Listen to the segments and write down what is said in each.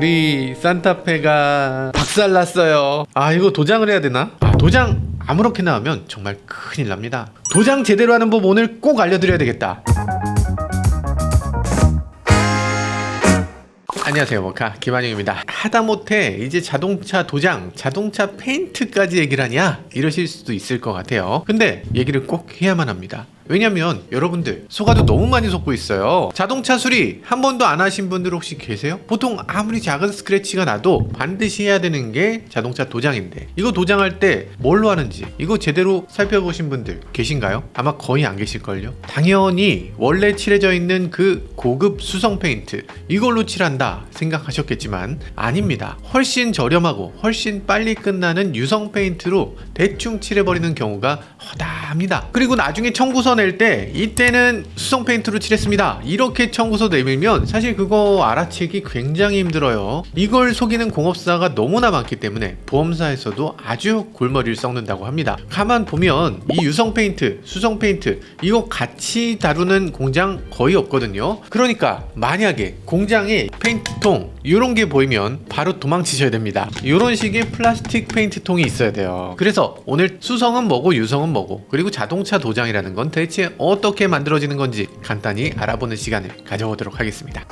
우리 산타페가 박살났어요. 아 이거 도장을 해야 되나? 아 도장 아무렇게나 하면 정말 큰일 납니다. 도장 제대로 하는 법 오늘 꼭 알려드려야 되겠다. 안녕하세요 모카 김한영입니다 하다못해 이제 자동차 도장 자동차 페인트까지 얘기를 하냐 이러실 수도 있을 것 같아요 근데 얘기를 꼭 해야만 합니다 왜냐면 여러분들 속아도 너무 많이 속고 있어요. 자동차 수리 한 번도 안 하신 분들 혹시 계세요? 보통 아무리 작은 스크래치가 나도 반드시 해야 되는 게 자동차 도장인데. 이거 도장할 때 뭘로 하는지 이거 제대로 살펴보신 분들 계신가요? 아마 거의 안 계실걸요? 당연히 원래 칠해져 있는 그 고급 수성 페인트 이걸로 칠한다 생각하셨겠지만 아닙니다. 훨씬 저렴하고 훨씬 빨리 끝나는 유성 페인트로 대충 칠해버리는 경우가 허다합니다. 그리고 나중에 청구서 낼 때 이때는 수성 페인트로 칠했습니다. 이렇게 청구서 내밀면 사실 그거 알아채기 굉장히 힘들어요. 이걸 속이는 공업사가 너무나 많기 때문에 보험사에서도 아주 골머리를 썩는다고 합니다. 가만 보면 이 유성 페인트 수성 페인트 이거 같이 다루는 공장 거의 없거든요. 그러니까 만약에 공장에 페인트통 이런 게 보이면 바로 도망치셔야 됩니다. 이런 식의 플라스틱 페인트 통이 있어야 돼요. 그래서 오늘 수성은 뭐고 유성은 뭐고 그리고 자동차 도장이라는 건 대체 어떻게 만들어지는 건지 간단히 알아보는 시간을 가져보도록 하겠습니다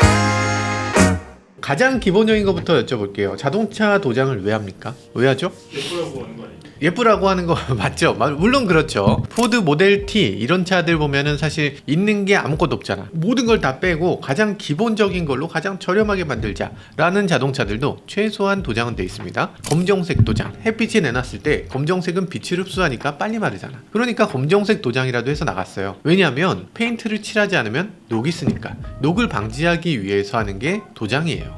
가장 기본적인 것부터 여쭤볼게요 자동차 도장을 왜 합니까? 왜 하죠? 예쁘라고 하는 거 아니에요? 예쁘라고 하는 거 맞죠? 마- 물론 그렇죠. 포드 모델 T 이런 차들 보면은 사실 있는 게 아무것도 없잖아. 모든 걸 다 빼고 가장 기본적인 걸로 가장 저렴하게 만들자라는 자동차들도 최소한 도장은 돼 있습니다. 검정색 도장. 햇빛이 내놨을 때 검정색은 빛을 흡수하니까 빨리 마르잖아. 그러니까 검정색 도장이라도 해서 나갔어요. 왜냐하면 페인트를 칠하지 않으면 녹이 쓰니까. 녹을 방지하기 위해서 하는 게 도장이에요.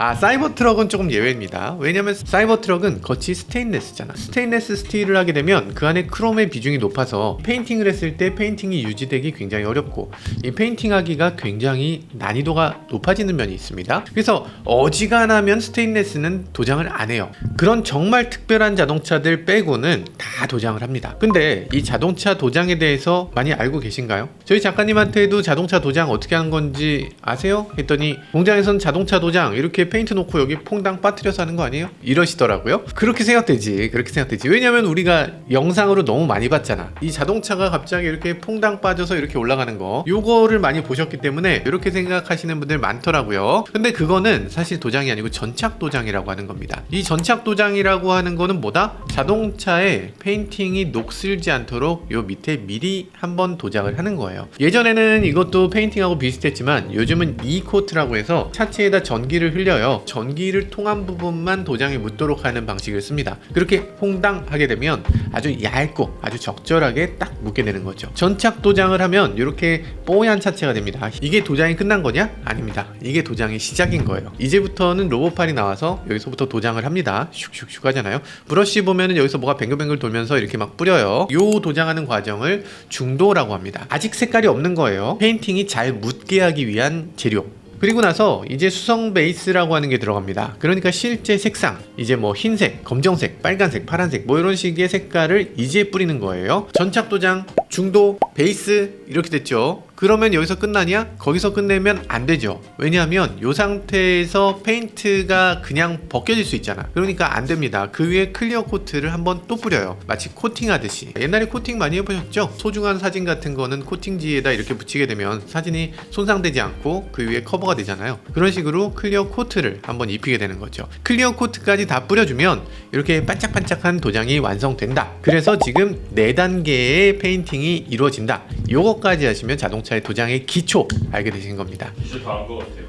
아 사이버 트럭은 조금 예외입니다. 왜냐면 사이버 트럭은 겉이 스테인레스잖아. 스테인레스 스틸을 하게 되면 그 안에 크롬의 비중이 높아서 페인팅을 했을 때 페인팅이 유지되기 굉장히 어렵고 이 페인팅하기가 굉장히 난이도가 높아지는 면이 있습니다. 그래서 어지간하면 스테인레스는 도장을 안 해요. 그런 정말 특별한 자동차들 빼고는 다 도장을 합니다. 근데 이 자동차 도장에 대해서 많이 알고 계신가요? 저희 작가님한테도 자동차 도장 어떻게 하는 건지 아세요? 했더니 공장에선 자동차 도장 이렇게 페인트 놓고 여기 퐁당 빠뜨려서 하는 거 아니에요? 이러시더라고요. 그렇게 생각되지. 그렇게 생각되지. 왜냐면 우리가 영상으로 너무 많이 봤잖아. 이 자동차가 갑자기 이렇게 퐁당 빠져서 이렇게 올라가는 거. 요거를 많이 보셨기 때문에 이렇게 생각하시는 분들 많더라고요. 근데 그거는 사실 도장이 아니고 전착 도장이라고 하는 겁니다. 이 전착 도장이라고 하는 거는 뭐다? 자동차에 페인팅이 녹슬지 않도록 요 밑에 미리 한번 도장을 하는 거예요. 예전에는 이것도 페인팅하고 비슷했지만 요즘은 이 코트라고 해서 차체에다 전기를 흘려 요. 전기를 통한 부분만 도장에 묻도록 하는 방식을 씁니다. 그렇게 퐁당 하게 되면 아주 얇고 아주 적절하게 딱 묻게 되는 거죠. 전착 도장을 하면 이렇게 뽀얀 차체가 됩니다. 이게 도장이 끝난 거냐? 아닙니다. 이게 도장의 시작인 거예요. 이제부터는 로봇팔이 나와서 여기서부터 도장을 합니다. 슉슉슉 하잖아요. 브러쉬 보면은 여기서 뭐가 뱅글뱅글 돌면서 이렇게 막 뿌려요. 요 도장하는 과정을 중도라고 합니다. 아직 색깔이 없는 거예요. 페인팅이 잘 묻게 하기 위한 재료. 그리고 나서 이제 수성 베이스라고 하는 게 들어갑니다. 그러니까 실제 색상, 이제 뭐 흰색, 검정색, 빨간색, 파란색 뭐 이런 식의 색깔을 이제 뿌리는 거예요. 전착 도장, 중도, 베이스 이렇게 됐죠. 그러면 여기서 끝나냐? 거기서 끝내면 안 되죠. 왜냐하면 이 상태에서 페인트가 그냥 벗겨질 수 있잖아. 그러니까 안 됩니다. 그 위에 클리어 코트를 한번 또 뿌려요. 마치 코팅하듯이. 옛날에 코팅 많이 해보셨죠? 소중한 사진 같은 거는 코팅지에다 이렇게 붙이게 되면 사진이 손상되지 않고 그 위에 커버가 되잖아요. 그런 식으로 클리어 코트를 한번 입히게 되는 거죠. 클리어 코트까지 다 뿌려주면 이렇게 반짝반짝한 도장이 완성된다. 그래서 지금 네 단계의 페인팅이 이루어진다. 요거까지 하시면 자동차 의 도장의 기초 알게 되신 겁니다. 이제 다한거 같아요.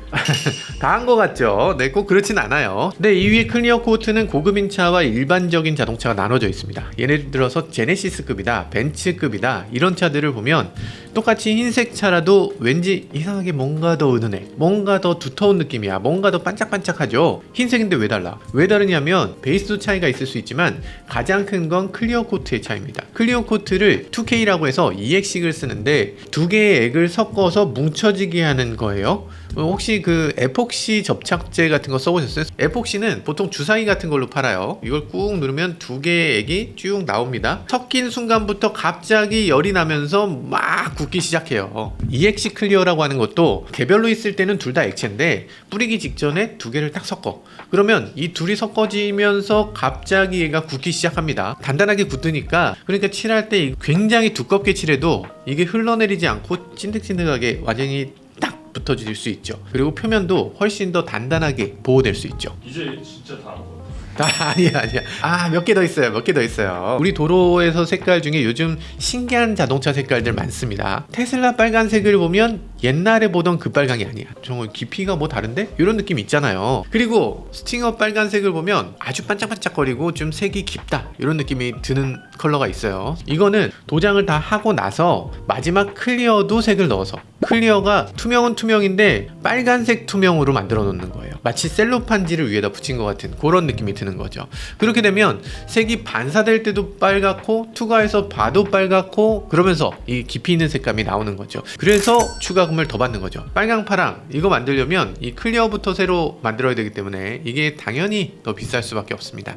다 한 것 같죠? 네, 꼭 그렇진 않아요. 네, 이 위에 클리어 코트는 고급인 차와 일반적인 자동차가 나눠져 있습니다. 예를 들어서 제네시스급이다, 벤츠급이다, 이런 차들을 보면 똑같이 흰색 차라도 왠지 이상하게 뭔가 더 은은해. 뭔가 더 두터운 느낌이야. 뭔가 더 반짝반짝하죠? 흰색인데 왜 달라? 왜 다르냐면 베이스도 차이가 있을 수 있지만 가장 큰 건 클리어 코트의 차이입니다. 클리어 코트를 2K라고 해서 2액씩을 쓰는데 두 개의 액을 섞어서 뭉쳐지게 하는 거예요. 어, 혹시 그 에폭시 접착제 같은 거 써보셨어요? 에폭시는 보통 주사위 같은 걸로 팔아요. 이걸 꾹 누르면 두 개의 액이 쭉 나옵니다. 섞인 순간부터 갑자기 열이 나면서 막 굳기 시작해요. EXC 클리어라고 하는 것도 개별로 있을 때는 둘 다 액체인데 뿌리기 직전에 두 개를 딱 섞어. 그러면 이 둘이 섞어지면서 갑자기 얘가 굳기 시작합니다. 단단하게 굳으니까 그러니까 칠할 때 굉장히 두껍게 칠해도 이게 흘러내리지 않고 찐득찐득하게 완전히 딱 붙어질 수 있죠. 그리고 표면도 훨씬 더 단단하게 보호될 수 있죠. 이제 진짜 다한 거. 아, 아니야 아니야 아 몇 개 더 있어요 몇 개 더 있어요 우리 도로에서 색깔 중에 요즘 신기한 자동차 색깔들 많습니다 테슬라 빨간색을 보면 옛날에 보던 그 빨강이 아니야 정말 깊이가 뭐 다른데 이런 느낌 있잖아요 그리고 스팅어 빨간색을 보면 아주 반짝반짝거리고 좀 색이 깊다 이런 느낌이 드는 컬러가 있어요 이거는 도장을 다 하고 나서 마지막 클리어도 색을 넣어서 클리어가 투명은 투명인데 빨간색 투명으로 만들어 놓는 거예요. 마치 셀로판지를 위에다 붙인 것 같은 그런 느낌이 드는 거죠. 그렇게 되면 색이 반사될 때도 빨갛고 투과해서 봐도 빨갛고 그러면서 이 깊이 있는 색감이 나오는 거죠. 그래서 추가 금을 더 받는 거죠. 빨강 파랑 이거 만들려면 이 클리어부터 새로 만들어야 되기 때문에 이게 당연히 더 비쌀 수밖에 없습니다.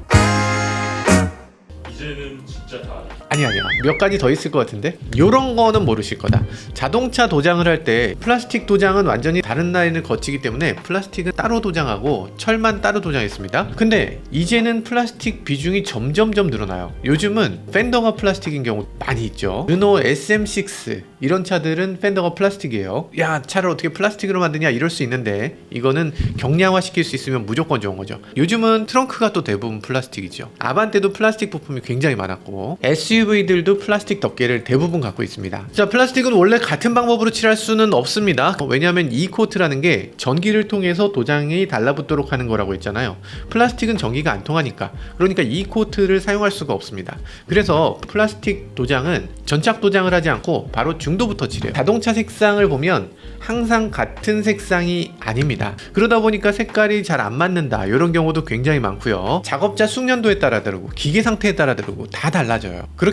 이제는 진짜 다알 아. 아니 아니야 몇 가지 더 있을 것 같은데? 요런 거는 모르실 거다. 자동차 도장을 할 때 플라스틱 도장은 완전히 다른 라인을 거치기 때문에 플라스틱은 따로 도장하고 철만 따로 도장했습니다. 근데 이제는 플라스틱 비중이 점점점 늘어나요. 요즘은 팬더가 플라스틱인 경우 많이 있죠. 르노 SM6 이런 차들은 팬더가 플라스틱이에요. 야 차를 어떻게 플라스틱으로 만드냐 이럴 수 있는데 이거는 경량화 시킬 수 있으면 무조건 좋은 거죠. 요즘은 트렁크가 또 대부분 플라스틱이죠. 아반떼도 플라스틱 부품이 굉장히 많았고 SUV 들도 플라스틱 덮개를 대부분 갖고 있습니다. 자, 플라스틱은 원래 같은 방법으로 칠할 수는 없습니다. 어, 왜냐하면 이 코트라는 게 전기를 통해서 도장이 달라붙도록 하는 거라고 했잖아요. 플라스틱은 전기가 안 통하니까. 그러니까 이 코트를 사용할 수가 없습니다. 그래서 플라스틱 도장은 전착 도장을 하지 않고 바로 중도부터 칠해요. 자동차 색상을 보면 항상 같은 색상이 아닙니다. 그러다 보니까 색깔이 잘 안 맞는다. 이런 경우도 굉장히 많고요. 작업자 숙련도에 따라 다르고 기계 상태에 따라 다르고 다 달라져요. 그렇게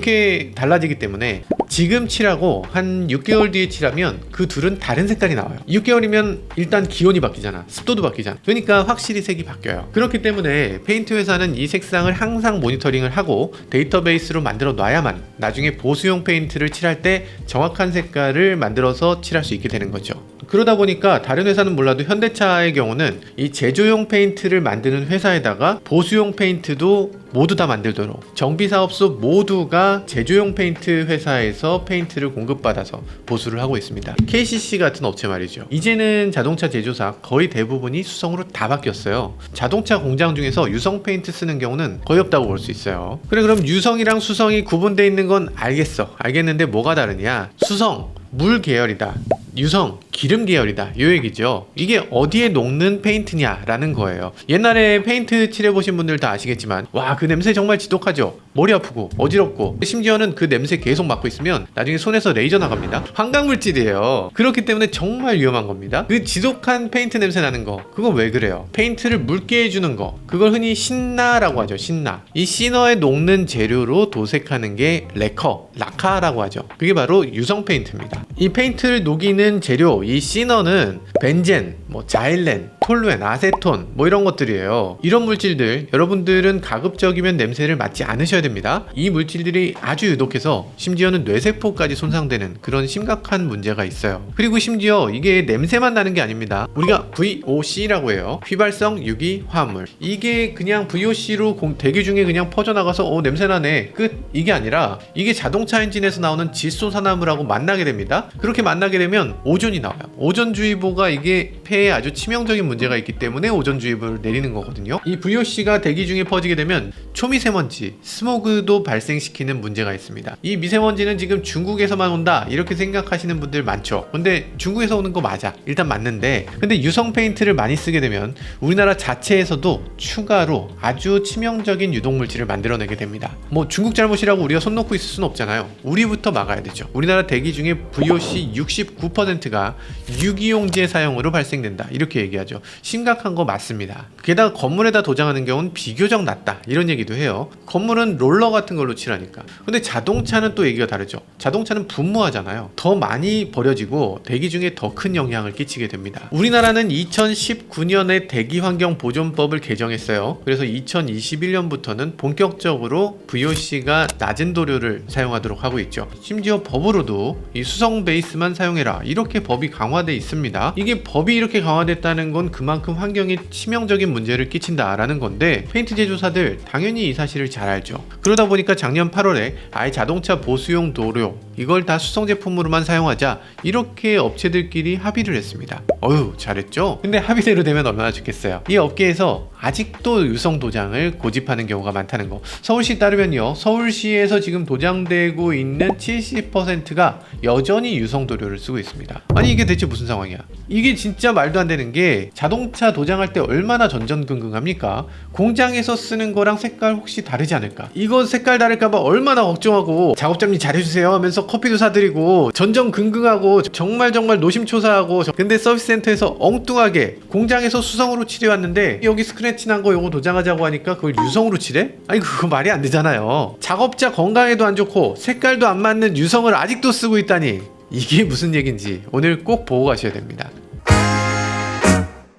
달라지기 때문에 지금 칠하고 한 6개월 뒤에 칠하면 그 둘은 다른 색깔이 나와요. 6개월이면 일단 기온이 바뀌잖아. 습도도 바뀌잖아. 그러니까 확실히 색이 바뀌어요. 그렇기 때문에 페인트 회사는 이 색상을 항상 모니터링을 하고 데이터베이스로 만들어 놔야만 나중에 보수용 페인트를 칠할 때 정확한 색깔을 만들어서 칠할 수 있게 되는 거죠. 그러다 보니까 다른 회사는 몰라도 현대차의 경우는 이 제조용 페인트를 만드는 회사에다가 보수용 페인트도 모두 다 만들도록 정비사업소 모두가 제조용 페인트 회사에서 페인트를 공급받아서 보수를 하고 있습니다. KCC 같은 업체 말이죠. 이제는 자동차 제조사 거의 대부분이 수성으로 다 바뀌었어요. 자동차 공장 중에서 유성 페인트 쓰는 경우는 거의 없다고 볼 수 있어요. 그래 그럼 유성이랑 수성이 구분되어 있는 건 알겠어. 알겠는데 뭐가 다르냐? 수성 물 계열이다. 유성 기름 계열이다. 이 얘기죠. 이게 어디에 녹는 페인트냐라는 거예요. 옛날에 페인트 칠해보신 분들 다 아시겠지만 와 그 냄새 정말 지독하죠? 머리 아프고 어지럽고. 심지어는 그 냄새 계속 맡고 있으면 나중에 손에서 레이저 나갑니다. 환각물질이에요. 그렇기 때문에 정말 위험한 겁니다. 그 지독한 페인트 냄새 나는 거 그건 왜 그래요? 페인트를 묽게 해주는 거 그걸 흔히 신나라고 하죠 신나. 이 시너에 녹는 재료로 도색하는 게 레커 라카라고 하죠. 그게 바로 유성 페인트입니다. 이 페인트를 녹이는 재료 이 시너는 벤젠, 뭐 자일렌, 톨루엔, 아세톤 뭐 이런 것들이에요. 이런 물질들 여러분들은 가급적이면 냄새를 맡지 않으셔야 됩니다. 이 물질들이 아주 유독해서 심지어는 뇌세포까지 손상되는 그런 심각한 문제가 있어요. 그리고 심지어 이게 냄새만 나는 게 아닙니다. 우리가 VOC라고 해요. 휘발성 유기 화합물. 이게 그냥 VOC로 대기 중에 그냥 퍼져나가서 어 냄새 나네 끝 이게 아니라 이게 자동차 엔진에서 나오는 질소산화물하고 만나게 됩니다. 그렇게 만나게 되면 오존이 나와요. 오존주의보가 이게 폐에 아주 치명적인 문제 가 있기 때문에 오존주의보를 내리는 거거든요. 이 VOC가 대기 중에 퍼지게 되면 초미세먼지, 스모그도 발생시키는 문제가 있습니다. 이 미세먼지는 지금 중국에서만 온다 이렇게 생각하시는 분들 많죠. 근데 중국에서 오는 거 맞아. 일단 맞는데 근데 유성 페인트를 많이 쓰게 되면 우리나라 자체에서도 추가로 아주 치명적인 유독물질을 만들어내게 됩니다. 뭐 중국 잘못이라고 우리가 손 놓고 있을 수는 없잖아요. 우리부터 막아야 되죠. 우리나라 대기 중에 VOC 69%가 유기용제 사용으로 발생된다. 된다 이렇게 얘기하죠. 심각한 거 맞습니다. 게다가 건물에다 도장하는 경우는 비교적 낫다 이런 얘기도 해요. 건물은 롤러 같은 걸로 칠하니까. 근데 자동차는 또 얘기가 다르죠. 자동차는 분무하잖아요. 더 많이 버려지고 대기 중에 더 큰 영향을 끼치게 됩니다. 우리나라는 2019년에 대기 환경 보존법을 개정했어요. 그래서 2021년부터는 본격적으로 VOC가 낮은 도료를 사용하도록 하고 있죠. 심지어 법으로도 이 수성 베이스만 사용해라 이렇게 법이 강화돼 있습니다. 이게 법이 이렇게 강화됐다는 건 그만큼 환경에 치명적인 문제를 끼친다라는 건데 페인트 제조사들 당연히 이 사실을 잘 알죠. 그러다 보니까 작년 8월에 아예 자동차 보수용 도료 이걸 다 수성 제품으로만 사용하자 이렇게 업체들끼리 합의를 했습니다. 어휴 잘했죠? 근데 합의대로 되면 얼마나 좋겠어요. 이 업계에서 아직도 유성 도장을 고집하는 경우가 많다는 거. 서울시 따르면요. 서울시에서 지금 도장되고 있는 70%가 여전히 유성 도료를 쓰고 있습니다. 아니 이게 대체 무슨 상황이야? 이게 진짜 말도 안 되는 게 자동차 도장할 때 얼마나 전전긍긍합니까? 공장에서 쓰는 거랑 색깔 혹시 다르지 않을까? 이거 색깔 다를까 봐 얼마나 걱정하고 작업자님 잘해주세요 하면서 커피도 사드리고 전전긍긍하고 정말 정말 노심초사하고 저- 근데 서비스 센터에서 엉뚱하게 공장에서 수성으로 칠해왔는데 여기 스크 래치 난거 요거 도장하자고 하니까 그걸 유성으로 칠해? 아니 그거 말이 안 되잖아요. 작업자 건강에도 안 좋고 색깔도 안 맞는 유성을 아직도 쓰고 있다니 이게 무슨 얘긴지 오늘 꼭 보고 가셔야 됩니다.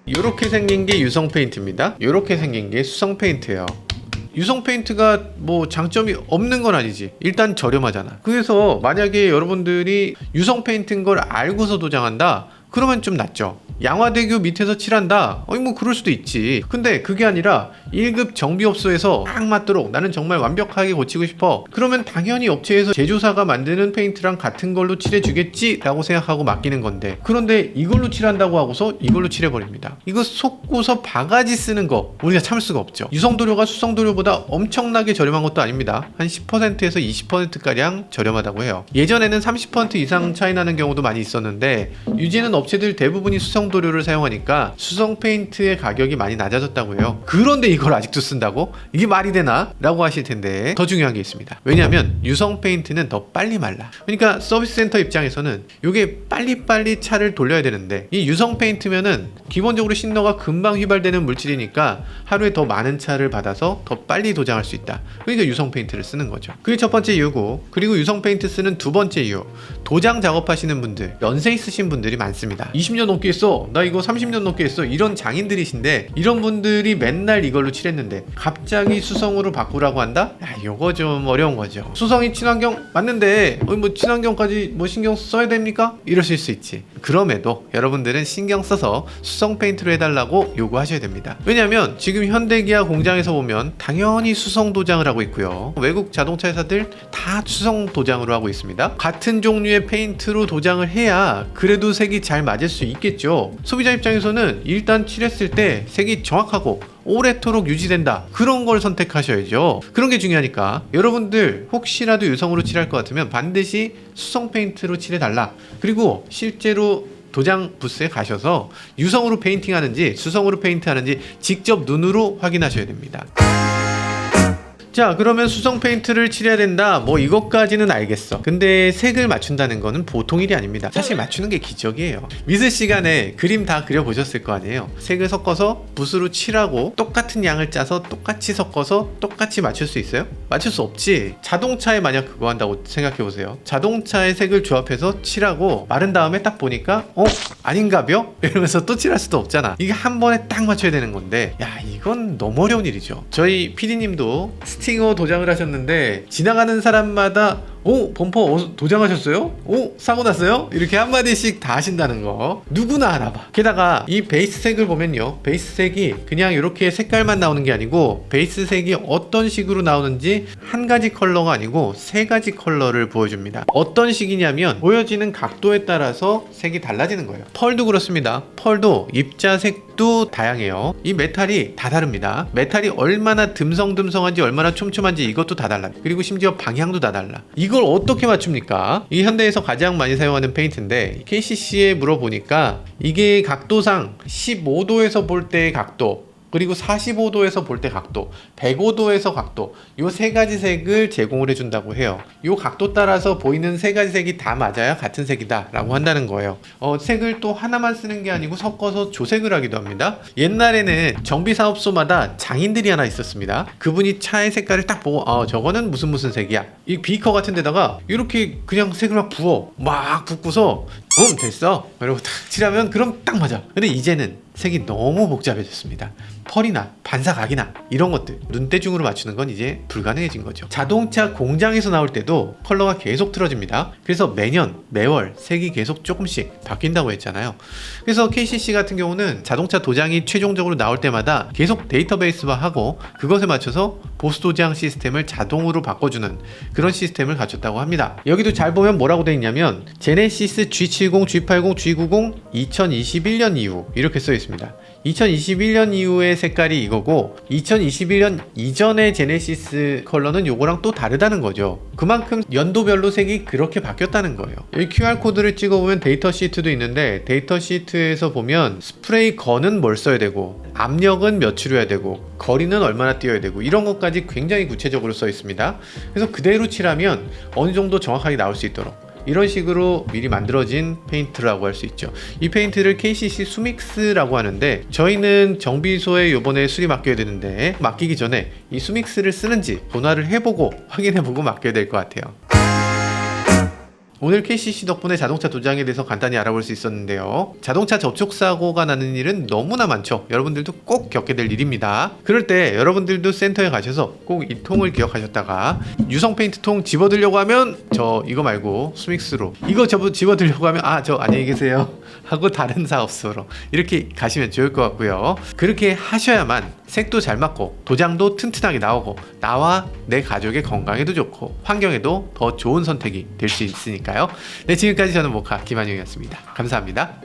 이렇게 생긴 게 유성 페인트입니다. 이렇게 생긴 게 수성 페인트예요. 유성 페인트가 뭐 장점이 없는 건 아니지. 일단 저렴하잖아. 그래서 만약에 여러분들이 유성 페인트인 걸 알고서 도장한다. 그러면 좀 낫죠. 양화대교 밑에서 칠한다. 어이 뭐 그럴 수도 있지. 근데 그게 아니라 1급 정비업소에서 딱 맞도록 나는 정말 완벽하게 고치고 싶어. 그러면 당연히 업체에서 제조사가 만드는 페인트랑 같은 걸로 칠해주겠지라고 생각하고 맡기는 건데 그런데 이걸로 칠한다고 하고서 이걸로 칠해버립니다. 이거 속고서 바가지 쓰는 거 우리가 참을 수가 없죠. 유성도료가 수성도료보다 엄청나게 저렴한 것도 아닙니다. 한 10%에서 20%가량 저렴하다고 해요. 예전에는 30% 이상 차이 나는 경우도 많이 있었는데 유지는 업체들 대부분이 수성 도료를 사용하니까 수성 페인트의 가격이 많이 낮아졌다고 해요. 그런데 이걸 아직도 쓴다고? 이게 말이 되나? 라고 하실 텐데 더 중요한 게 있습니다. 왜냐하면 유성 페인트는 더 빨리 말라. 그러니까 서비스 센터 입장에서는 이게 빨리빨리 차를 돌려야 되는데 이 유성 페인트면은 기본적으로 신너가 금방 휘발되는 물질이니까 하루에 더 많은 차를 받아서 더 빨리 도장할 수 있다. 그러니까 유성 페인트를 쓰는 거죠. 그게 첫 번째 이유고 그리고 유성 페인트 쓰는 두 번째 이유 도장 작업하시는 분들 연세 있으신 분들이 많습니다. 20년 넘게 했어. 나 이거 30년 넘게 했어. 이런 장인들이신데 이런 분들이 맨날 이걸로 칠했는데 갑자기 수성으로 바꾸라고 한다? 야, 요거 좀 어려운 거죠. 수성이 친환경 맞는데 어이 뭐 친환경까지 뭐 신경 써야 됩니까? 이러실 수 있지. 그럼에도 여러분들은 신경 써서 수성 페인트로 해달라고 요구하셔야 됩니다. 왜냐하면 지금 현대기아 공장에서 보면 당연히 수성 도장을 하고 있고요. 외국 자동차 회사들 다 수성 도장으로 하고 있습니다. 같은 종류의 페인트로 도장을 해야 그래도 색이 잘 맞을 수 있겠죠. 소비자 입장에서는 일단 칠했을 때 색이 정확하고 오래도록 유지된다. 그런 걸 선택하셔야죠. 그런 게 중요하니까 여러분들 혹시라도 유성으로 칠할 것 같으면 반드시 수성 페인트로 칠해달라. 그리고 실제로 도장 부스에 가셔서 유성으로 페인팅 하는지 수성으로 페인트 하는지 직접 눈으로 확인하셔야 됩니다. 자 그러면 수성 페인트를 칠해야 된다. 뭐 이것까지는 알겠어. 근데 색을 맞춘다는 거는 보통 일이 아닙니다. 사실 맞추는 게 기적이에요. 미술 시간에 그림 다 그려보셨을 거 아니에요? 색을 섞어서 붓으로 칠하고 똑같은 양을 짜서 똑같이 섞어서 똑같이 맞출 수 있어요? 맞출 수 없지. 자동차에 만약 그거 한다고 생각해보세요. 자동차의 색을 조합해서 칠하고 마른 다음에 딱 보니까 어? 아닌가벼? 이러면서 또 칠할 수도 없잖아. 이게 한 번에 딱 맞춰야 되는 건데 야 이건 너무 어려운 일이죠. 저희 PD님도 스팅어 도장을 하셨는데 지나가는 사람마다 오 범퍼 도장하셨어요? 오 사고 났어요? 이렇게 한마디씩 다 하신다는 거. 누구나 하나 봐. 게다가 이 베이스색을 보면요. 베이스색이 그냥 이렇게 색깔만 나오는 게 아니고 베이스색이 어떤 식으로 나오는지 한 가지 컬러가 아니고 세 가지 컬러를 보여줍니다. 어떤 식이냐면 보여지는 각도에 따라서 색이 달라지는 거예요. 펄도 그렇습니다. 펄도 입자색도 다양해요. 이 메탈이 다 다릅니다. 메탈이 얼마나 듬성듬성한지 얼마나 촘촘한지 이것도 다 달라. 그리고 심지어 방향도 다 달라. 이걸 어떻게 맞춥니까? 이 현대에서 가장 많이 사용하는 페인트인데 KCC에 물어보니까 이게 각도상 15도에서 볼 때의 각도 그리고 45도에서 볼 때 각도, 105도에서 각도, 요 세 가지 색을 제공을 해준다고 해요. 요 각도 따라서 보이는 세 가지 색이 다 맞아야 같은 색이다 라고 한다는 거예요. 어, 색을 또 하나만 쓰는 게 아니고 섞어서 조색을 하기도 합니다. 옛날에는 정비 사업소마다 장인들이 하나 있었습니다. 그분이 차의 색깔을 딱 보고, 아, 저거는 무슨 무슨 색이야. 이 비커 같은 데다가 이렇게 그냥 색을 막 부어, 막 붓고서, 음, 됐어. 이러고 탁 칠하면 그럼 딱 맞아. 근데 이제는 색이 너무 복잡해졌습니다. 펄이나 반사각이나 이런 것들 눈대중으로 맞추는 건 이제 불가능해진 거죠. 자동차 공장에서 나올 때도 컬러가 계속 틀어집니다. 그래서 매년 매월 색이 계속 조금씩 바뀐다고 했잖아요. 그래서 KCC 같은 경우는 자동차 도장이 최종적으로 나올 때마다 계속 데이터베이스화하고 그것에 맞춰서 보수 도장 시스템을 자동으로 바꿔주는 그런 시스템을 갖췄다고 합니다. 여기도 잘 보면 뭐라고 돼 있냐면 제네시스 G70, G80, G90 2021년 이후 이렇게 써 있습니다. 2021년 이후의 색깔이 이거고 2021년 이전의 제네시스 컬러는 요거랑 또 다르다는 거죠. 그만큼 연도별로 색이 그렇게 바뀌었다는 거예요. 여기 QR 코드를 찍어보면 데이터 시트도 있는데 데이터 시트에서 보면 스프레이 건은 뭘 써야 되고 압력은 몇으로야 되고 거리는 얼마나 띄어야 되고 이런 것까지 굉장히 구체적으로 써 있습니다. 그래서 그대로 칠하면 어느 정도 정확하게 나올 수 있도록 이런 식으로 미리 만들어진 페인트라고 할 수 있죠. 이 페인트를 KCC 수믹스라고 하는데 저희는 정비소에 요번에 수리 맡겨야 되는데 맡기기 전에 이 수믹스를 쓰는지 전화를 해보고 확인해보고 맡겨야 될 것 같아요. 오늘 KCC 덕분에 자동차 도장에 대해서 간단히 알아볼 수 있었는데요. 자동차 접촉 사고가 나는 일은 너무나 많죠. 여러분들도 꼭 겪게 될 일입니다. 그럴 때 여러분들도 센터에 가셔서 꼭 이 통을 기억하셨다가 유성 페인트 통 집어들려고 하면 저 이거 말고 스믹스로 이거 접어 집어들려고 하면 아 저 안녕히 계세요 하고 다른 사업소로 이렇게 가시면 좋을 것 같고요. 그렇게 하셔야만 색도 잘 맞고 도장도 튼튼하게 나오고 나와 내 가족의 건강에도 좋고 환경에도 더 좋은 선택이 될 수 있으니까요. 네 지금까지 저는 모카 김한용이었습니다. 감사합니다.